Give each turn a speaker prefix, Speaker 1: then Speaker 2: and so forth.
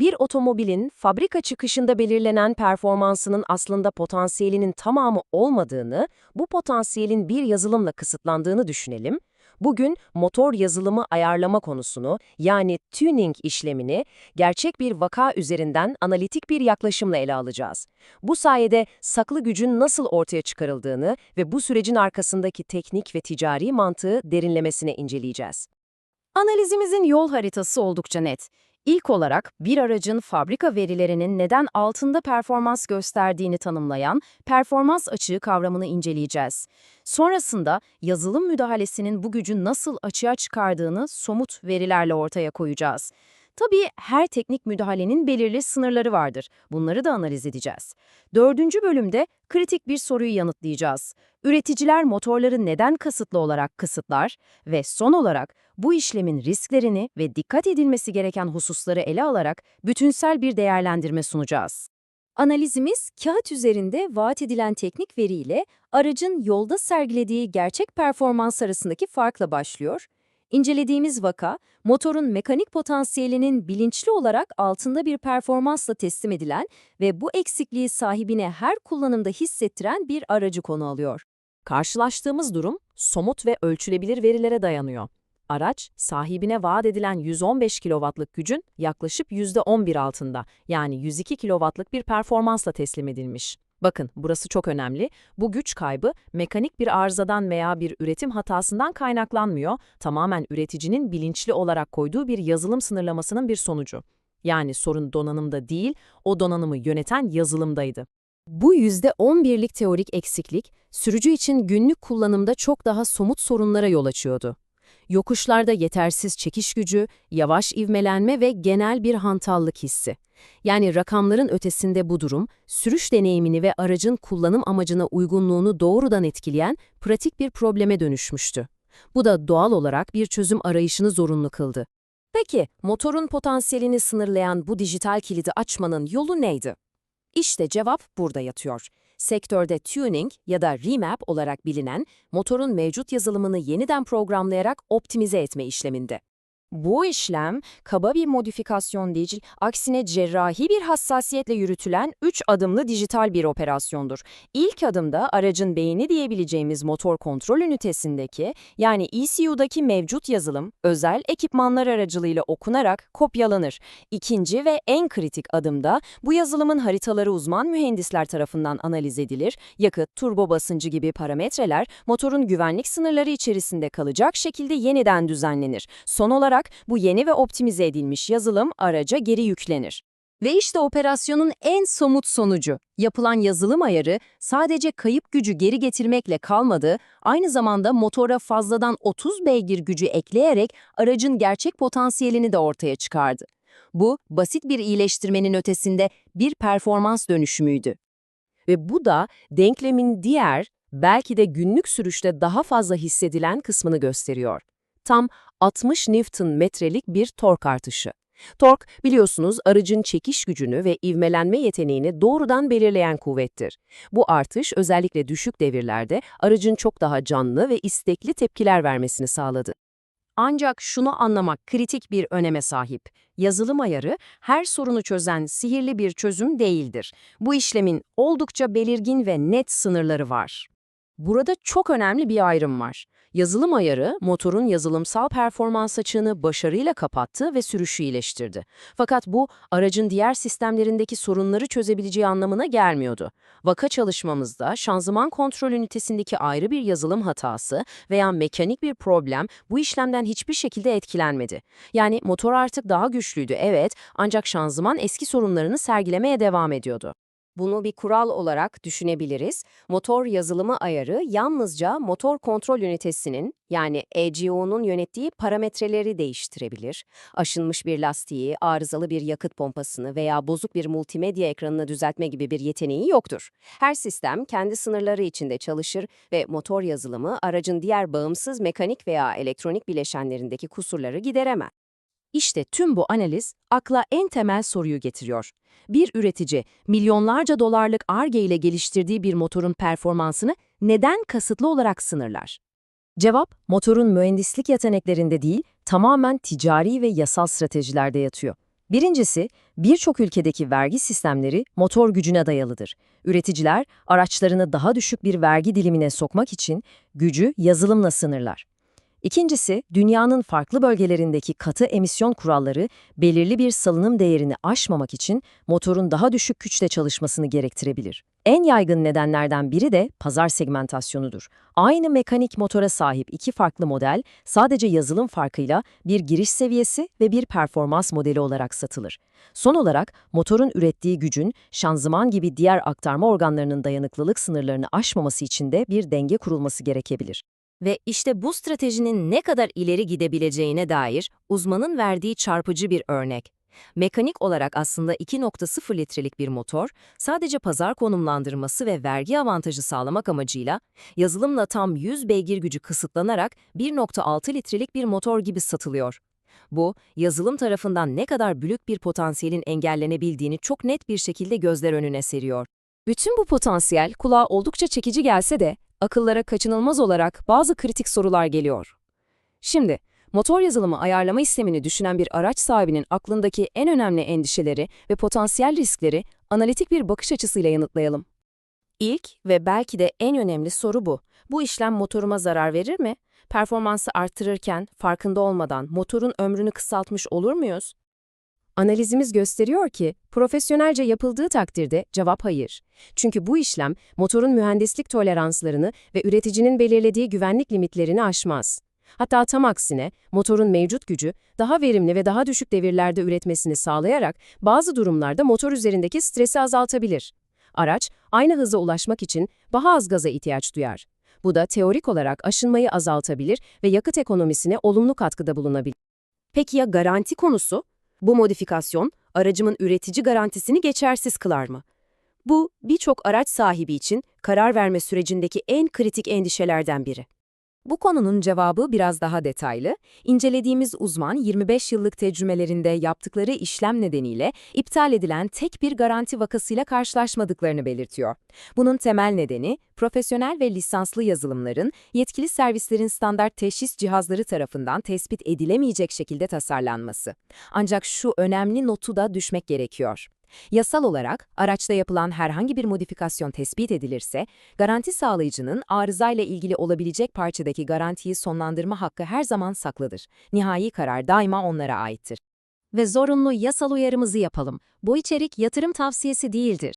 Speaker 1: Bir otomobilin fabrika çıkışında belirlenen performansının aslında potansiyelinin tamamı olmadığını, bu potansiyelin bir yazılımla kısıtlandığını düşünelim. Bugün motor yazılımı ayarlama konusunu yani tuning işlemini gerçek bir vaka üzerinden analitik bir yaklaşımla ele alacağız. Bu sayede saklı gücün nasıl ortaya çıkarıldığını ve bu sürecin arkasındaki teknik ve ticari mantığı derinlemesine inceleyeceğiz.
Speaker 2: Analizimizin yol haritası oldukça net. İlk olarak bir aracın fabrika verilerinin neden altında performans gösterdiğini tanımlayan performans açığı kavramını inceleyeceğiz. Sonrasında yazılım müdahalesinin bu gücü nasıl açığa çıkardığını somut verilerle ortaya koyacağız. Tabii her teknik müdahalenin belirli sınırları vardır. Bunları da analiz edeceğiz. Dördüncü bölümde kritik bir soruyu yanıtlayacağız. Üreticiler motorları neden kasıtlı olarak kısıtlar? Ve son olarak bu işlemin risklerini ve dikkat edilmesi gereken hususları ele alarak bütünsel bir değerlendirme sunacağız. Analizimiz kağıt üzerinde vaat edilen teknik veriyle aracın yolda sergilediği gerçek performans arasındaki farkla başlıyor. İncelediğimiz vaka, motorun mekanik potansiyelinin bilinçli olarak altında bir performansla teslim edilen ve bu eksikliği sahibine her kullanımda hissettiren bir aracı konu alıyor.
Speaker 1: Karşılaştığımız durum somut ve ölçülebilir verilere dayanıyor. Araç, sahibine vaat edilen 115 kW'lık gücün yaklaşık %11 altında, yani 102 kW'lık bir performansla teslim edilmiş. Bakın, burası çok önemli. Bu güç kaybı mekanik bir arızadan veya bir üretim hatasından kaynaklanmıyor, tamamen üreticinin bilinçli olarak koyduğu bir yazılım sınırlamasının bir sonucu. Yani sorun donanımda değil, o donanımı yöneten yazılımdaydı.
Speaker 2: Bu %11'lik teorik eksiklik, sürücü için günlük kullanımda çok daha somut sorunlara yol açıyordu. Yokuşlarda yetersiz çekiş gücü, yavaş ivmelenme ve genel bir hantallık hissi. Yani rakamların ötesinde bu durum, sürüş deneyimini ve aracın kullanım amacına uygunluğunu doğrudan etkileyen pratik bir probleme dönüşmüştü. Bu da doğal olarak bir çözüm arayışını zorunlu kıldı.
Speaker 1: Peki, motorun potansiyelini sınırlayan bu dijital kilidi açmanın yolu neydi? İşte cevap burada yatıyor. Sektörde tuning ya da remap olarak bilinen motorun mevcut yazılımını yeniden programlayarak optimize etme işleminde. Bu işlem kaba bir modifikasyon değil, aksine cerrahi bir hassasiyetle yürütülen 3 adımlı dijital bir operasyondur. İlk adımda aracın beyni diyebileceğimiz motor kontrol ünitesindeki yani ECU'daki mevcut yazılım özel ekipmanlar aracılığıyla okunarak kopyalanır. İkinci ve en kritik adımda bu yazılımın haritaları uzman mühendisler tarafından analiz edilir, yakıt, turbo basıncı gibi parametreler motorun güvenlik sınırları içerisinde kalacak şekilde yeniden düzenlenir. Son olarak olarak bu yeni ve optimize edilmiş yazılım araca geri yüklenir.
Speaker 2: Ve işte operasyonun en somut sonucu. Yapılan yazılım ayarı sadece kayıp gücü geri getirmekle kalmadı, aynı zamanda motora fazladan 30 beygir gücü ekleyerek aracın gerçek potansiyelini de ortaya çıkardı. Bu, basit bir iyileştirmenin ötesinde bir performans dönüşümüydü.
Speaker 1: Ve bu da denklemin diğer, belki de günlük sürüşte daha fazla hissedilen kısmını gösteriyor tam 60 Newton-metrelik bir tork artışı. Tork, biliyorsunuz aracın çekiş gücünü ve ivmelenme yeteneğini doğrudan belirleyen kuvvettir. Bu artış özellikle düşük devirlerde aracın çok daha canlı ve istekli tepkiler vermesini sağladı.
Speaker 2: Ancak şunu anlamak kritik bir öneme sahip. Yazılım ayarı her sorunu çözen sihirli bir çözüm değildir. Bu işlemin oldukça belirgin ve net sınırları var. Burada çok önemli bir ayrım var. Yazılım ayarı, motorun yazılımsal performans açığını başarıyla kapattı ve sürüşü iyileştirdi. Fakat bu, aracın diğer sistemlerindeki sorunları çözebileceği anlamına gelmiyordu. Vaka çalışmamızda şanzıman kontrol ünitesindeki ayrı bir yazılım hatası veya mekanik bir problem bu işlemden hiçbir şekilde etkilenmedi. Yani motor artık daha güçlüydü evet ancak şanzıman eski sorunlarını sergilemeye devam ediyordu. Bunu bir kural olarak düşünebiliriz. Motor yazılımı ayarı yalnızca motor kontrol ünitesinin yani EGO'nun yönettiği parametreleri değiştirebilir. Aşınmış bir lastiği, arızalı bir yakıt pompasını veya bozuk bir multimedya ekranını düzeltme gibi bir yeteneği yoktur. Her sistem kendi sınırları içinde çalışır ve motor yazılımı aracın diğer bağımsız mekanik veya elektronik bileşenlerindeki kusurları gideremez. İşte tüm bu analiz akla en temel soruyu getiriyor. Bir üretici milyonlarca dolarlık ARGE ile geliştirdiği bir motorun performansını neden kasıtlı olarak sınırlar? Cevap, motorun mühendislik yeteneklerinde değil, tamamen ticari ve yasal stratejilerde yatıyor. Birincisi, birçok ülkedeki vergi sistemleri motor gücüne dayalıdır. Üreticiler araçlarını daha düşük bir vergi dilimine sokmak için gücü yazılımla sınırlar. İkincisi, dünyanın farklı bölgelerindeki katı emisyon kuralları belirli bir salınım değerini aşmamak için motorun daha düşük güçte çalışmasını gerektirebilir. En yaygın nedenlerden biri de pazar segmentasyonudur. Aynı mekanik motora sahip iki farklı model sadece yazılım farkıyla bir giriş seviyesi ve bir performans modeli olarak satılır. Son olarak motorun ürettiği gücün şanzıman gibi diğer aktarma organlarının dayanıklılık sınırlarını aşmaması için de bir denge kurulması gerekebilir.
Speaker 1: Ve işte bu stratejinin ne kadar ileri gidebileceğine dair uzmanın verdiği çarpıcı bir örnek. Mekanik olarak aslında 2.0 litrelik bir motor, sadece pazar konumlandırması ve vergi avantajı sağlamak amacıyla, yazılımla tam 100 beygir gücü kısıtlanarak 1.6 litrelik bir motor gibi satılıyor. Bu, yazılım tarafından ne kadar büyük bir potansiyelin engellenebildiğini çok net bir şekilde gözler önüne seriyor. Bütün bu potansiyel kulağa oldukça çekici gelse de, akıllara kaçınılmaz olarak bazı kritik sorular geliyor. Şimdi, motor yazılımı ayarlama istemini düşünen bir araç sahibinin aklındaki en önemli endişeleri ve potansiyel riskleri analitik bir bakış açısıyla yanıtlayalım. İlk ve belki de en önemli soru bu. Bu işlem motoruma zarar verir mi? Performansı arttırırken farkında olmadan motorun ömrünü kısaltmış olur muyuz? Analizimiz gösteriyor ki profesyonelce yapıldığı takdirde cevap hayır. Çünkü bu işlem motorun mühendislik toleranslarını ve üreticinin belirlediği güvenlik limitlerini aşmaz. Hatta tam aksine motorun mevcut gücü daha verimli ve daha düşük devirlerde üretmesini sağlayarak bazı durumlarda motor üzerindeki stresi azaltabilir. Araç aynı hıza ulaşmak için daha az gaza ihtiyaç duyar. Bu da teorik olarak aşınmayı azaltabilir ve yakıt ekonomisine olumlu katkıda bulunabilir. Peki ya garanti konusu? Bu modifikasyon aracımın üretici garantisini geçersiz kılar mı? Bu birçok araç sahibi için karar verme sürecindeki en kritik endişelerden biri. Bu konunun cevabı biraz daha detaylı. İncelediğimiz uzman 25 yıllık tecrübelerinde yaptıkları işlem nedeniyle iptal edilen tek bir garanti vakasıyla karşılaşmadıklarını belirtiyor. Bunun temel nedeni profesyonel ve lisanslı yazılımların yetkili servislerin standart teşhis cihazları tarafından tespit edilemeyecek şekilde tasarlanması. Ancak şu önemli notu da düşmek gerekiyor. Yasal olarak araçta yapılan herhangi bir modifikasyon tespit edilirse, garanti sağlayıcının arızayla ilgili olabilecek parçadaki garantiyi sonlandırma hakkı her zaman saklıdır. Nihai karar daima onlara aittir.
Speaker 2: Ve zorunlu yasal uyarımızı yapalım. Bu içerik yatırım tavsiyesi değildir.